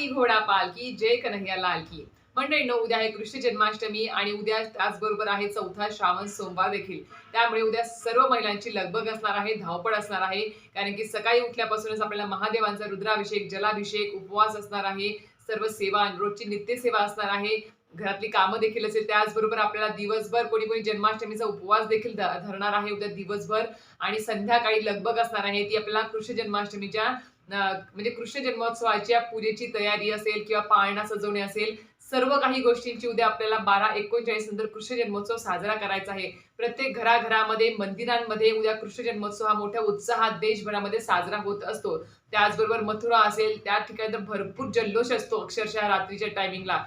हाती घोडा पालकी जय कन्हैया लाल की. मंडळींनो उद्या आहे कृष्ण जन्माष्टमी आणि उद्या त्याचबरोबर आहे चौथा श्रावण सोमवार देखील. त्यामुळे उद्या सर्व महिलांची लगबग असणार आहे धावपळ असणार आहे. कारण की सकाळी उठल्यापासूनच आपल्याला महादेवांचा रुद्राभिषेक जलाभिषेक उपवास असणार आहे. सर्व सेवा रोजची नित्यसेवा असणार आहे. घरातली कामं देखील असेल त्याचबरोबर आपल्याला दिवसभर कोणी कोणी जन्माष्टमीचा उपवास देखील धरणार आहे उद्या दिवसभर. आणि संध्याकाळी लगबग असणार आहे ती आपल्याला कृष्ण जन्माष्टमीच्या म्हणजे कृष्ण जन्मोत्सवाच्या पूजेची तयारी असेल किंवा पाळणा सजवणे असेल सर्व काही गोष्टींची उद्या आपल्याला बारा एकोणचाळीस नंतर कृष्ण जन्मोत्सव साजरा करायचा आहे. प्रत्येक घराघरामध्ये मंदिरांमध्ये उद्या कृष्ण जन्मोत्सव हा मोठ्या उत्साहात देशभरामध्ये साजरा होत असतो. त्याचबरोबर मथुरा असेल त्या ठिकाणी तर भरपूर जल्लोष असतो अक्षरशः रात्रीच्या टायमिंगला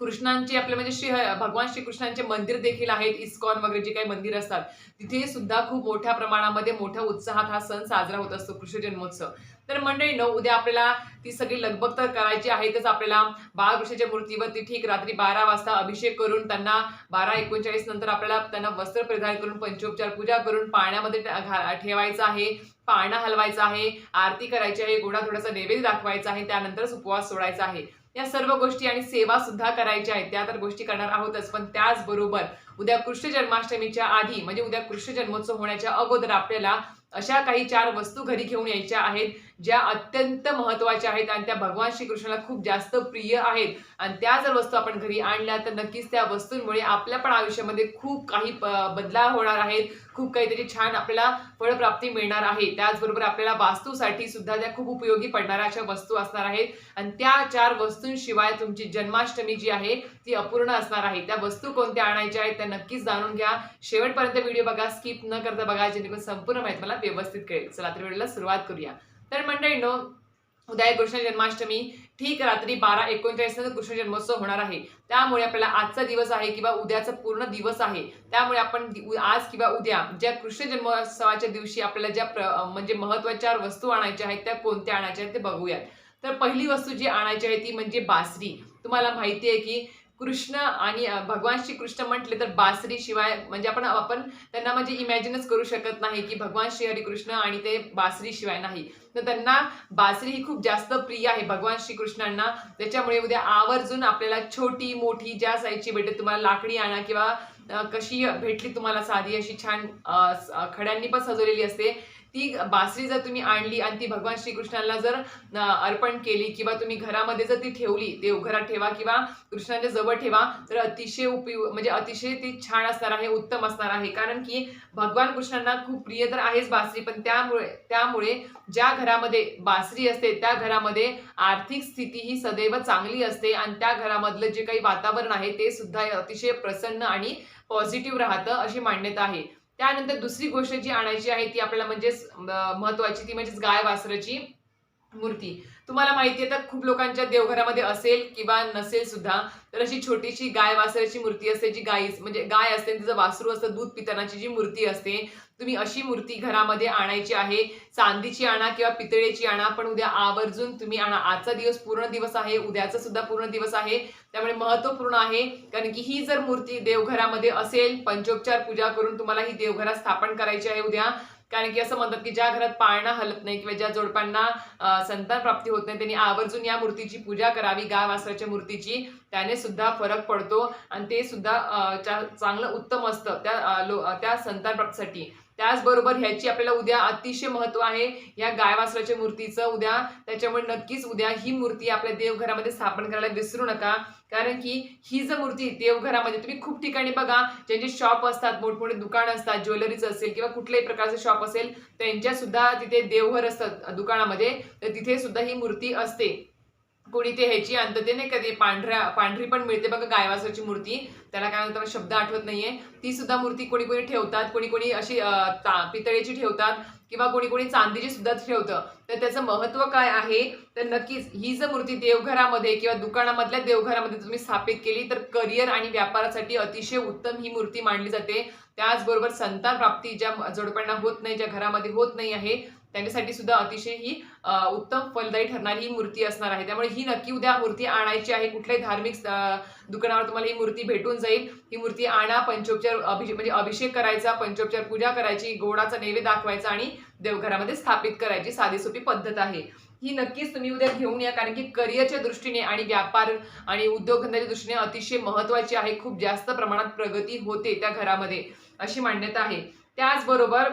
कृष्णांचे आपले म्हणजे श्री भगवान श्रीकृष्णांचे मंदिर देखील आहेत इस्कॉन वगैरे जे काही मंदिर असतात तिथे सुद्धा खूप मोठ्या प्रमाणामध्ये मोठ्या उत्साहात हा सण साजरा होत असतो कृष्ण जन्मोत्सव. तर मंडळी न उद्या आपल्याला ती सगळी लगबग तर करायची आहेतच आपल्याला बाळकृष्णाच्या मूर्तीवरती ठीक रात्री बारा वाजता अभिषेक करून त्यांना बारा एकोणचाळीस नंतर आपल्याला त्यांना वस्त्र परिधान करून पंचोपचार पूजा करून पाण्यामध्ये घा- ठेवायचं आहे पाळणा हलवायचा आहे आरती करायची आहे गोडा थोडासा नैवेद्य दाखवायचा आहे त्यानंतरच उपवास सोडायचा आहे. या सर्व गोष्टी आणि सेवा सुद्धा करायच्या आहेत. त्या तर गोष्टी करणार आहोतच. पण त्याचबरोबर उद्या कृष्ण जन्माष्टमीच्या आधी म्हणजे उद्या कृष्ण जन्मोत्सव होण्याच्या अगोदर आपल्याला अशा काही चार वस्तू घरी घेऊन यायच्या आहेत. ज्या अत्यंत महत्त्वाच्या आहेत आणि त्या भगवान श्रीकृष्णाला खूप जास्त प्रिय आहेत. आणि त्या जर वस्तू आपण घरी आणल्या तर नक्कीच त्या वस्तूंमुळे आपल्या पण आयुष्यामध्ये खूप काही प- बदलाव होणार आहेत. खूप काहीतरी छान आपल्याला फळप्राप्ती मिळणार आहे. त्याचबरोबर आपल्याला वास्तूसाठी सुद्धा त्या खूप उपयोगी पडणाऱ्या अशा वस्तू असणार आहेत. आणि त्या चार वस्तूंशिवाय तुमची जन्माष्टमी जी आहे ती अपूर्ण असणार आहे. त्या वस्तू कोणत्या आणायच्या आहेत त्या नक्कीच जाणून घ्या. शेवटपर्यंत व्हिडिओ बघा स्किप न करता बघा जेणेकरून संपूर्ण माहिती मला व्यवस्थित कळेल. चला तर व्हिडिओला सुरुवात करूया. तर मंडळींनो उद्या कृष्ण जन्माष्टमी. ठीक रात्री बारा एकोणचाळीस कृष्ण जन्मोत्सव होणार आहे. त्यामुळे आपल्याला आजचा दिवस आहे किंवा उद्याचा पूर्ण दिवस आहे. त्यामुळे आपण उ- आज किंवा उद्या ज्या कृष्ण जन्मोत्सवाच्या दिवशी आपल्याला ज्या प्र- म्हणजे महत्त्वाच्या वस्तू आणायच्या आहेत त्या कोणत्या आणायच्या आहेत ते बघूयात. तर पहिली वस्तू जी आणायची आहे ती म्हणजे बासरी. तुम्हाला माहिती आहे की कृष्ण आणि भगवान श्री कृष्ण म्हटले तर बासरी शिवाय म्हणजे आपण आपण त्यांना म्हणजे इमॅजिनच करू शकत नाही की भगवान श्री हरिकृष्ण आणि ते बासरी शिवाय नाही. तर त्यांना बासरी ही खूप जास्त प्रिय आहे भगवान श्रीकृष्णांना. त्याच्यामुळे उद्या आवर्जून आपल्याला छोटी मोठी ज्या साईजची भेटेल तुम्हाला लाकडी आणा किंवा कशी भेटली तुम्हाला साधी अशी छान खड्यांनी पण सजवलेली असते. ती बासरी जर तुम्ही आणली आणि ती भगवान श्रीकृष्णाला जर अर्पण केली किंवा तुम्ही घरामध्ये जर ती ठेवली देवघरात ठेवा किंवा कृष्णाच्या जवळ ठेवा तर अतिशय उपयोग म्हणजे अतिशय ती छान असणार आहे उत्तम असणार आहे. कारण की भगवान कृष्णांना खूप प्रिय तर आहेच बासरी पण त्यामुळे त्यामुळे ज्या घरामध्ये बासरी असते त्या घरामध्ये आर्थिक स्थिती ही सदैव चांगली असते आणि त्या घरामधलं जे काही वातावरण आहे ते सुद्धा अतिशय प्रसन्न आणि पॉझिटिव्ह राहतं अशी मान्यता आहे. त्यानंतर दुसरी गोष्ट जी आणायची आहे ती आपल्याला म्हणजेच महत्वाची ती म्हणजेच गाय वासराची. मूर्ती. तुम्हाला माहिती आहे तर खूप लोकांच्या देवघरामध्ये असेल किंवा नसेल सुद्धा तर अशी छोटीशी गाय वासराची मूर्ती असते जी गाई म्हणजे गाय असते तिचं वासरू असतं दूध पितानाची जी मूर्ती असते तुम्ही अशी मूर्ती घरामध्ये आणायची आहे. चांदीची आणा किंवा पितळेची आणा पण उद्या आवर्जून तुम्ही आणा. आजचा दिवस पूर्ण दिवस आहे उद्याचा सुद्धा पूर्ण दिवस आहे. त्यामुळे महत्त्वपूर्ण आहे कारण की ही जर मूर्ती देवघरामध्ये असेल पंचोपचार पूजा करून तुम्हाला ही देवघरात स्थापन करायची आहे उद्या कारण की असं म्हणतात की ज्या घरात पाळणा हलत नाही किंवा ज्या जोडप्यांना संतान प्राप्ती होत नाही त्यांनी आवर्जून या मूर्तीची पूजा करावी गाय वासराच्या मूर्तीची. त्याने सुद्धा फरक पडतो आणि ते सुद्धा चांगलं उत्तम असतं त्या लो- त्या संतान प्राप्तीसाठी. त्याचबरोबर ह्याची आपल्याला उद्या अतिशय महत्त्व आहे. या गाय वासराच्या मूर्तीचं उद्या त्याच्यामुळे नक्कीच उद्या ही मूर्ती आपल्या देवघरामध्ये स्थापन करायला विसरू नका. कारण की ही जर मूर्ती देवघरामध्ये तुम्ही खूप ठिकाणी बघा ज्यांचे शॉप असतात मोठमोठे दुकान असतात ज्वेलरीचं असेल किंवा कुठल्याही प्रकारचं शॉप असेल त्यांच्या सुद्धा तिथे देवघर असतात दुकानामध्ये तर तिथे सुद्धा ही मूर्ती असते. कोणी ते ह्याची आणतं ते नाही का ते पांढऱ्या पांढरी पण मिळते बघा गायवासाची मूर्ती. त्याला काय म्हणतात मला शब्द आठवत नाहीये. ती सुद्धा मूर्ती कोणी कोणी ठेवतात कोणी कोणी अशी ता- पितळेची ठेवतात किंवा कोणी कोणी चांदीची सुद्धा ठेवतं. तर त्याचं महत्त्व काय आहे? तर नक्कीच ही जर मूर्ती देवघरामध्ये किंवा दुकानामधल्या देवघरामध्ये तुम्ही स्थापित केली तर करिअर आणि व्यापारासाठी अतिशय उत्तम ही मूर्ती मांडली जाते. त्याचबरोबर संतान प्राप्ती ज्या जोडप्यांना होत नाही ज्या घरामध्ये होत नाही आहे त्यांच्यासाठी सुद्धा अतिशय ही उत्तम फलदायी ठरणारी ही मूर्ती असणार आहे. त्यामुळे ही नक्की उद्या मूर्ती आणायची आहे. कुठल्याही धार्मिक दुकानावर तुम्हाला ही मूर्ती भेटून जाईल. ही मूर्ती आणा पंचोपचार अभिषेक म्हणजे अभिषेक करायचा पंचोपचार पूजा करायची गोडाचा नैवेद्य दाखवायचा आणि देवघरामध्ये स्थापित करायची साधी सोपी पद्धत आहे. ही नक्कीच तुम्ही उद्या घेऊन या कारण की करिअरच्या दृष्टीने आणि व्यापार आणि उद्योगधंद्याच्या दृष्टीने अतिशय महत्वाची आहे. खूप जास्त प्रमाणात प्रगती होते त्या घरामध्ये अशी मान्यता आहे. त्याचबरोबर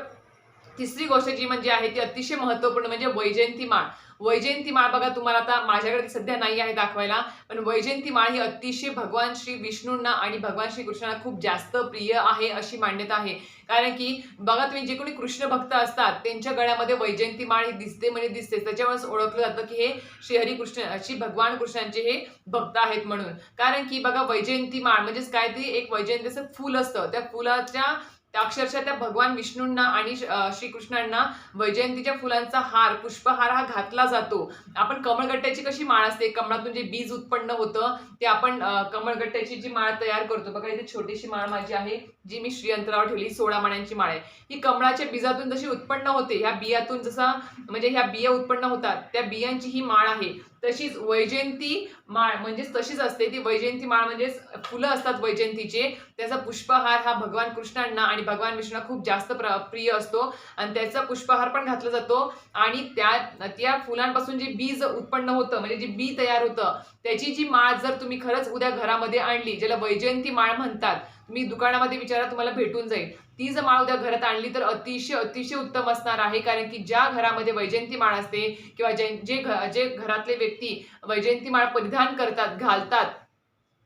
तिसरी गोष्ट जी म्हणजे आहे ती अतिशय महत्त्वपूर्ण म्हणजे वैजयंती माळ. वैजयंती माळ बघा तुम्हाला आता माझ्याकडे ती सध्या नाही आहे दाखवायला पण वैजयंती माळ ही अतिशय भगवान श्री विष्णूंना आणि भगवान श्री कृष्णाला खूप जास्त प्रिय आहे अशी मान्यता आहे. कारण की बघा तुम्ही जे कोणी कृष्ण भक्त असतात त्यांच्या गळ्यामध्ये वैजयंती माळ ही दिसते म्हणजे दिसते त्याच्यावरच ओळखलं जातं की हे श्रीहरी कृष्ण श्री भगवान कृष्णांचे हे भक्त आहेत म्हणून. कारण की बघा वैजयंती माळ म्हणजेच काय? ती एक वैजयंतीचं फुल असतं. त्या फुलाच्या त्या अक्षरशः त्या भगवान विष्णूंना आणि श्रीकृष्णांना वैजयंतीच्या फुलांचा हार पुष्पहार हा घातला जातो. आपण कमळगट्ट्याची कशी माळ असते? कमळातून जे बीज उत्पन्न होतं ते आपण कमळगट्ट्याची जी माळ तयार करतो. बघा इथे छोटीशी माळ माझी आहे जी मी श्रीयंत्रावर ठेवली सोळा माळ्यांची माळ आहे. ही कमळाच्या बीजातून जशी उत्पन्न होते ह्या बियातून जसा म्हणजे ह्या बिया उत्पन्न होतात त्या बियांची ही माळ आहे. तशीच वैजयंती माळ म्हणजेच तशीच असते ती. वैजयंती माळ म्हणजेच फुलं असतात वैजयंतीचे. त्याचा पुष्पहार हा भगवान कृष्णांना आणि भगवान विष्णूला खूप जास्त प्र प्रिय असतो. आणि त्याचा पुष्पहार पण घातला जातो. आणि त्या त्या फुलांपासून जे बीज उत्पन्न होतं म्हणजे जे बी तयार होतं त्याची जी माळ जर तुम्ही खरंच उद्या घरामध्ये आणली ज्याला वैजयंती माळ म्हणतात तुम्ही दुकानामध्ये विचारा तुम्हाला भेटून जाईल. ती जर माळ उद्या घरात आणली तर अतिशय अतिशय उत्तम असणार आहे. कारण की ज्या घरामध्ये वैजयंती माळ असते किंवा जे जे घ- जे घरातले व्यक्ती वैजयंती माळ परिधान करतात घालतात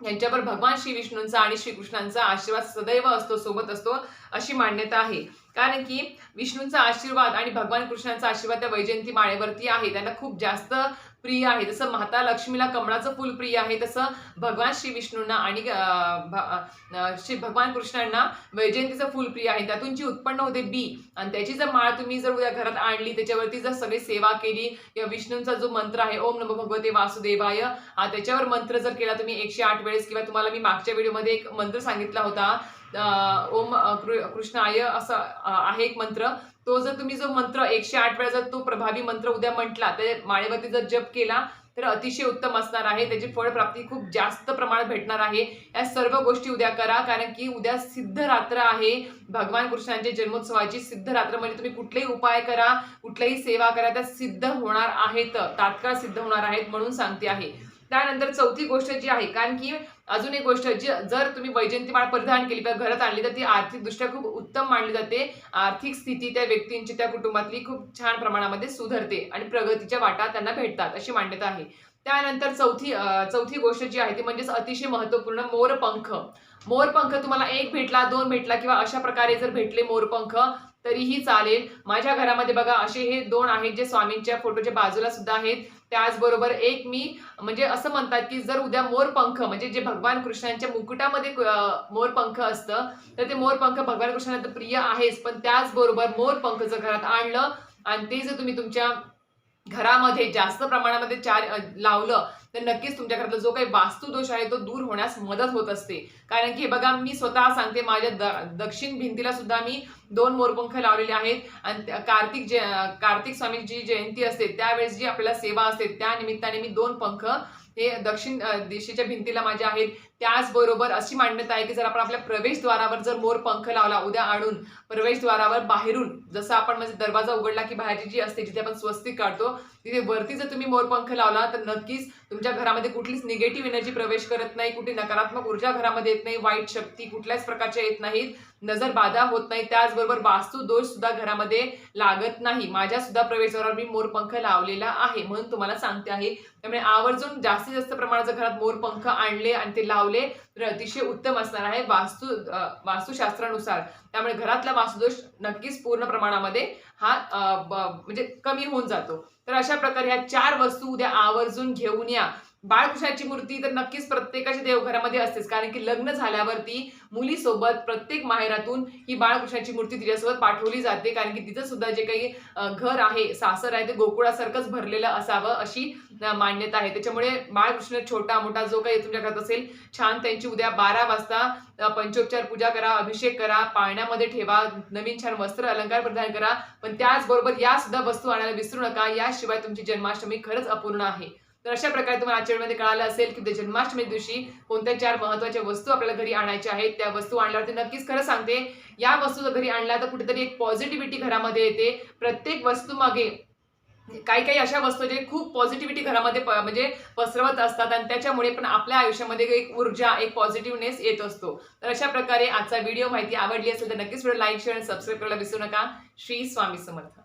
यांच्यावर भगवान श्री विष्णूंचा आणि श्रीकृष्णांचा आशीर्वाद सदैव असतो सोबत असतो अशी मान्यता आहे. कारण की विष्णूंचा आशीर्वाद आणि भगवान कृष्णांचा आशीर्वाद त्या वैजयंती माळेवरती आहे. त्यांना खूप जास्त प्रिय आहे. जसं माता लक्ष्मीला कमळाचं फुल प्रिय आहे तसं भगवान श्री विष्णूंना आणि श्री भगवान कृष्णांना वैजयंतीचं फुल प्रिय आहे. त्यातून जी उत्पन्न होते बी. आणि त्याची जर माळ तुम्ही जर उद्या घरात आणली त्याच्यावरती जर सगळी सेवा केली किंवा विष्णूंचा जो मंत्र आहे ओम नमो भगवते वासुदेवाय हा त्याच्यावर मंत्र जर केला तुम्ही एकशे आठ वेळेस किंवा तुम्हाला मी मागच्या व्हिडिओमध्ये एक मंत्र सांगितला होता ओम कृष्ण आय कृष्णाय असं आहे एक मंत्र. तो जर तुम्ही जो मंत्र एकशे आठ वेळा जर तो प्रभावी मंत्र उद्या म्हटला तर माळेवरती जर जप केला तर अतिशय उत्तम असणार आहे. त्याची फळप्राप्ती खूप जास्त प्रमाणात भेटणार आहे. या सर्व गोष्टी उद्या करा कारण की उद्या सिद्ध रात्र आहे. भगवान कृष्णांच्या जन्मोत्सवाची सिद्ध रात्र म्हणजे तुम्ही कुठलेही उपाय करा कुठल्याही सेवा करा त्या सिद्ध होणार आहेत. तात्काळ सिद्ध होणार आहेत म्हणून सांगते आहे. त्यानंतर चौथी गोष्ट जी आहे कारण की अजून एक गोष्ट जी जर तुम्ही वैजयंती माळ परिधान केली किंवा घरात आणली तर ती आर्थिकदृष्ट्या खूप उत्तम मानली जाते. आर्थिक स्थिती त्या व्यक्तींची त्या कुटुंबातली खूप छान प्रमाणामध्ये सुधारते आणि प्रगतीच्या वाटा त्यांना भेटतात अशी मान्यता आहे. त्यानंतर चौथी चौथी गोष्ट जी आहे ती म्हणजेच अतिशय महत्त्वपूर्ण मोरपंख. मोरपंख तुम्हाला एक भेटला दोन भेटला किंवा अशा प्रकारे जर भेटले मोरपंख तरीही चालेल. माझ्या घरामध्ये बघा असे हे दोन आहेत जे स्वामींच्या फोटोच्या बाजूला सुद्धा आहेत. त्याचबरोबर एक मी म्हणजे असं म्हणतात की जर उद्या मोरपंख म्हणजे जे भगवान कृष्णांच्या मुकुटामध्ये मोरपंख असतं तर ते मोरपंख भगवान कृष्णाला तर प्रिय आहेच. पण त्याचबरोबर मोरपंख जर घरात आणलं आणि ते जर तुम्ही तुमच्या घरामध्ये जास्त प्रमाणामध्ये चार लावलं तर नक्कीच तुमच्या घरातला जो काही वास्तुदोष आहे तो दूर होण्यास मदत होत असते. कारण की हे बघा मी स्वतः सांगते माझ्या द- दक्षिण भिंतीला सुद्धा मी दोन मोरपंख लावलेले आहेत. आणि कार्तिक जे कार्तिक स्वामींची जयंती असते त्यावेळेस जी आपल्याला सेवा असते त्या निमित्ताने मी दोन पंख हे दक्षिण दिशेच्या भिंतीला माझ्या आहेत. त्याचबरोबर अशी मान्यता आहे की जर आपण आपल्या प्रवेशद्वारावर जर मोर पंख लावला उद्या आणून प्रवेशद्वारावर बाहेरून जसं आपण म्हणजे दरवाजा उघडला की बाहेरची जी असते जिथे आपण स्वस्तिक काढतो तिथे वरती जर तुम्ही मोरपंख लावला तर नक्कीच तुमच्या घरामध्ये कुठलीच निगेटिव्ह एनर्जी प्रवेश करत नाही कुठली नकारात्मक ऊर्जा घरामध्ये येत नाही वाईट शक्ती कुठल्याच प्रकारच्या येत नाहीत नजर बाधा होत नाही. त्याचबरोबर वास्तू दोष सुद्धा घरामध्ये लागत नाही. माझ्या सुद्धा प्रवेशद्वारावर मी मोरपंख लावलेला आहे म्हणून तुम्हाला सांगते आहे. त्यामुळे आवर्जून जास्तीत जास्त प्रमाणात जर घरात मोरपंख आणले आणि ते लावले तर अतिशय उत्तम असणार आहे वास्तू वास्तुशास्त्रानुसार. त्यामुळे घरातला वास्तुदोष नक्कीच पूर्ण प्रमाणामध्ये हा म्हणजे कमी होऊन जातो. तर अशा प्रकारे ह्या चार वस्तू उद्या आवर्जून घेऊन या. बाळकृष्णाची मूर्ती तर नक्कीच प्रत्येकाच्या देवघरामध्ये असतेच. कारण की लग्न झाल्यावरती मुलीसोबत प्रत्येक माहेरातून ही बाळकृष्णाची मूर्ती तिच्यासोबत पाठवली जाते. कारण की तिचं सुद्धा जे काही घर आहे सासर आहे ते गोकुळासारखंच भरलेलं असावं अशी मान्यता आहे. त्याच्यामुळे बाळकृष्ण छोटा मोठा जो काही तुमच्या घरात असेल छान त्यांची उद्या बारा वाजता पंचोपचार पूजा करा अभिषेक करा पाळण्यामध्ये ठेवा नवीन छान वस्त्र अलंकार प्रदान करा. पण त्याचबरोबर या सुद्धा वस्तू आणायला विसरू नका. याशिवाय तुमची जन्माष्टमी खरंच अपूर्ण आहे. तर अशा प्रकारे तुम्हाला आजच्या मध्ये कळालं असेल की उद्या जन्माष्टमी दिवशी कोणत्या चार महत्त्वाच्या वस्तू आपल्याला घरी आणायच्या आहेत त्या वस्तू आणल्यावरती नक्कीच खरं सांगते. या वस्तू जर घरी आणल्या तर कुठेतरी एक पॉझिटिव्हिटी घरामध्ये येते. प्रत्येक वस्तू मागे काही काही अशा वस्तू जे खूप पॉझिटिव्हिटी घरामध्ये म्हणजे पसरवत असतात आणि त्याच्यामुळे पण आपल्या आयुष्यामध्ये एक ऊर्जा एक पॉझिटिव्हनेस येत असतो. तर अशा प्रकारे आजचा व्हिडिओ माहिती आवडली असेल तर नक्कीच व्हिडिओ लाईक शेअर आणि सबस्क्राईब करायला विसरू नका. श्री स्वामी समर्थ.